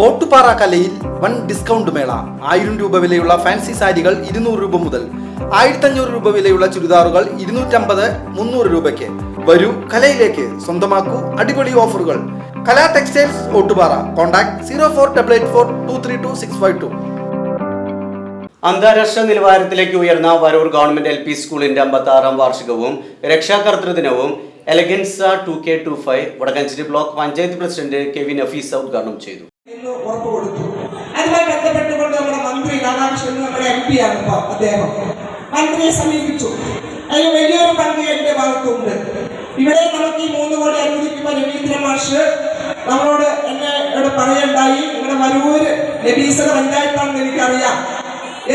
ഓട്ടുപാറ കലയിൽ one discount മേള. ആയിരം രൂപ വിലയുള്ള ഫാൻസി സാരികൾ ഇരുന്നൂറ് രൂപ മുതൽ ആയിരത്തഞ്ഞൂറ് രൂപ വിലയുള്ള ചുരിദാറുകൾ ഇരുന്നൂറ്റമ്പത് മുന്നൂറ് രൂപയ്ക്ക്. വരൂ കലയിലേക്ക്. സ്വന്തമാക്കൂ അടിപൊളി ഓഫറുകൾ. Kala textiles Ottupara. Contact zero four double eight four two three two six five two. അന്താരാഷ്ട്ര നിലവാരത്തിലേക്ക് ഉയർന്ന വരൂർ ഗവൺമെന്റ് എൽ പി സ്കൂളിന്റെ അമ്പത്തി ആറാം വാർഷികവും രക്ഷാകർതൃ ദിനവും elegance two K two five Vadakkanchery block panchayat president K V Nafeesa ഉദ്ഘാടനം ചെയ്തു. ഉറപ്പ് കൊടുത്തു. അതുമായി ബന്ധപ്പെട്ടുകൊണ്ട് നമ്മുടെ മന്ത്രി രാധാകൃഷ്ണൻ നമ്മുടെ എം പി ആണ് ഇപ്പൊ അദ്ദേഹം. മന്ത്രിയെ സമീപിച്ചു. അതിന് വലിയൊരു പങ്ക് എന്റെ ഭാഗത്തുണ്ട്. ഇവിടെ നമുക്ക് ഈ മൂന്ന് കോടി അനുവദിക്കുമ്പോൾ രവീന്ദ്ര മാഷ് നമ്മളോട് എന്നെ ഇവിടെ പറയണ്ടായി. ഇവിടെ മരൂര് നബീസന പഞ്ചായത്താണെന്ന് എനിക്കറിയാം.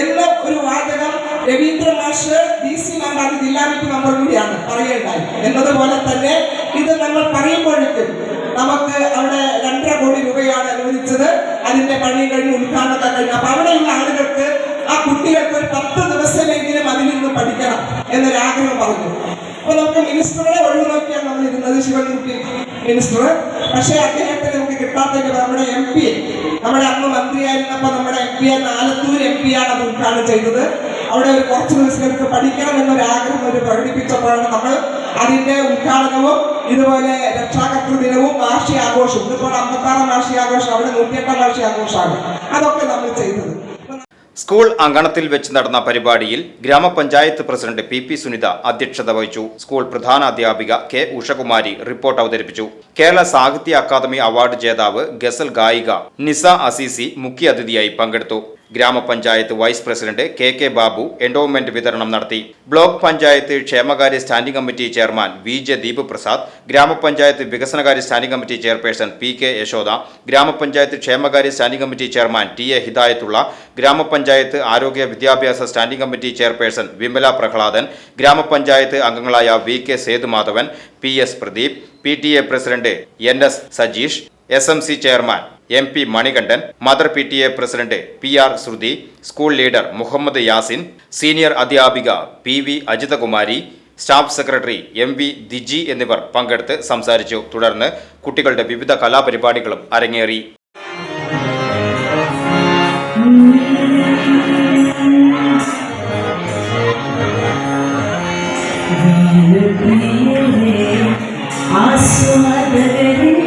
എന്ന ഒരു വാചകം രവീന്ദ്ര മാഷ് ഡി സി മാമാണ് ജില്ലാ മിറ്റി മെമ്പർ കൂടിയാണ് പറയേണ്ടായി. എന്നതുപോലെ തന്നെ ഇത് നമ്മൾ പറയുമ്പോഴേക്കും നമുക്ക് അവിടെ അനുവദിച്ചത് അതിന്റെ പണി കഴിഞ്ഞ് ഉദ്ഘാടനമൊക്കെ കഴിഞ്ഞു. അപ്പൊ അവിടെയുള്ള ആളുകൾക്ക് ആ കുട്ടികൾക്ക് ഒരു പത്ത് ദിവസമെങ്കിലും അതിൽ നിന്ന് പഠിക്കണം എന്നൊരാഗ്രഹം പറഞ്ഞു. അപ്പൊ നമുക്ക് മിനിസ്റ്ററുടെ ഒഴിവ് നോക്കിയാണ് നമ്മൾ ഇരുന്നത് ശിവൻകുട്ടി മിനിസ്റ്റർ പക്ഷേ അദ്ദേഹത്തിന് നമുക്ക് കിട്ടാത്തതിന്റെ നമ്മുടെ എം പി നമ്മുടെ അന്ന് മന്ത്രിയായിരുന്നപ്പോ നമ്മുടെ M P Alathur M P ആണ് അത് ഉദ്ഘാടനം ചെയ്തത്. അവിടെ ഒരു കുറച്ച് ദിവസങ്ങൾക്ക് പഠിക്കണം എന്നൊരു ആഗ്രഹം ഒരു പ്രകടിപ്പിച്ചപ്പോഴാണ് നമ്മൾ അതിന്റെ ഉദ്ഘാടനവും ഇതുപോലെ രക്ഷാകർത്തൃ ദിനവും വാർഷികാഘോഷവും. ഇതിപ്പോൾ അമ്പത്താറാം വാർഷികാഘോഷം അവിടെ നൂറ്റിയെട്ടാം വാർഷികാഘോഷമാണ്. അതൊക്കെ നമ്മൾ ചെയ്തത്. സ്കൂൾ അങ്കണത്തിൽ വെച്ച് നടന്ന പരിപാടിയിൽ ഗ്രാമപഞ്ചായത്ത് പ്രസിഡന്റ് പി പി സുനിത അധ്യക്ഷത വഹിച്ചു. സ്കൂൾ പ്രധാന അധ്യാപിക കെ ഉഷകുമാരി റിപ്പോർട്ട് അവതരിപ്പിച്ചു. കേരള സാഹിത്യ അക്കാദമി അവാർഡ് ജേതാവ് ഗസൽ ഗായിക നിസ അസീസി മുഖ്യാതിഥിയായി പങ്കെടുത്തു. ഗ്രാമപഞ്ചായത്ത് vice president K K Babu endowment വിതരണം നടത്തി. ബ്ലോക്ക് പഞ്ചായത്ത് ക്ഷേമകാര്യ standing committee chairman V J Deep Prasad ഗ്രാമപഞ്ചായത്ത് വികസനകാര്യ standing committee chairperson P K Yashoda ഗ്രാമപഞ്ചായത്ത് ക്ഷേമകാര്യ standing committee chairman T A Hidayathulla ഗ്രാമപഞ്ചായത്ത് ആരോഗ്യ വിദ്യാഭ്യാസ standing committee chairperson Vimala Prahladan ഗ്രാമപഞ്ചായത്ത് അംഗങ്ങളായ V K Sethumadhavan P S Pradeep P T A president N S Sajeesh S M C chairman M P Manikandan mother P T A president P R Shruthi school leader Muhammad Yasin senior അധ്യാപിക P V Ajithakumari staff secretary M V Diji എന്നിവർ പങ്കെടുത്ത് സംസാരിച്ചു. തുടർന്ന് കുട്ടികളുടെ വിവിധ കലാപരിപാടികളും അരങ്ങേറി. ചൂടാ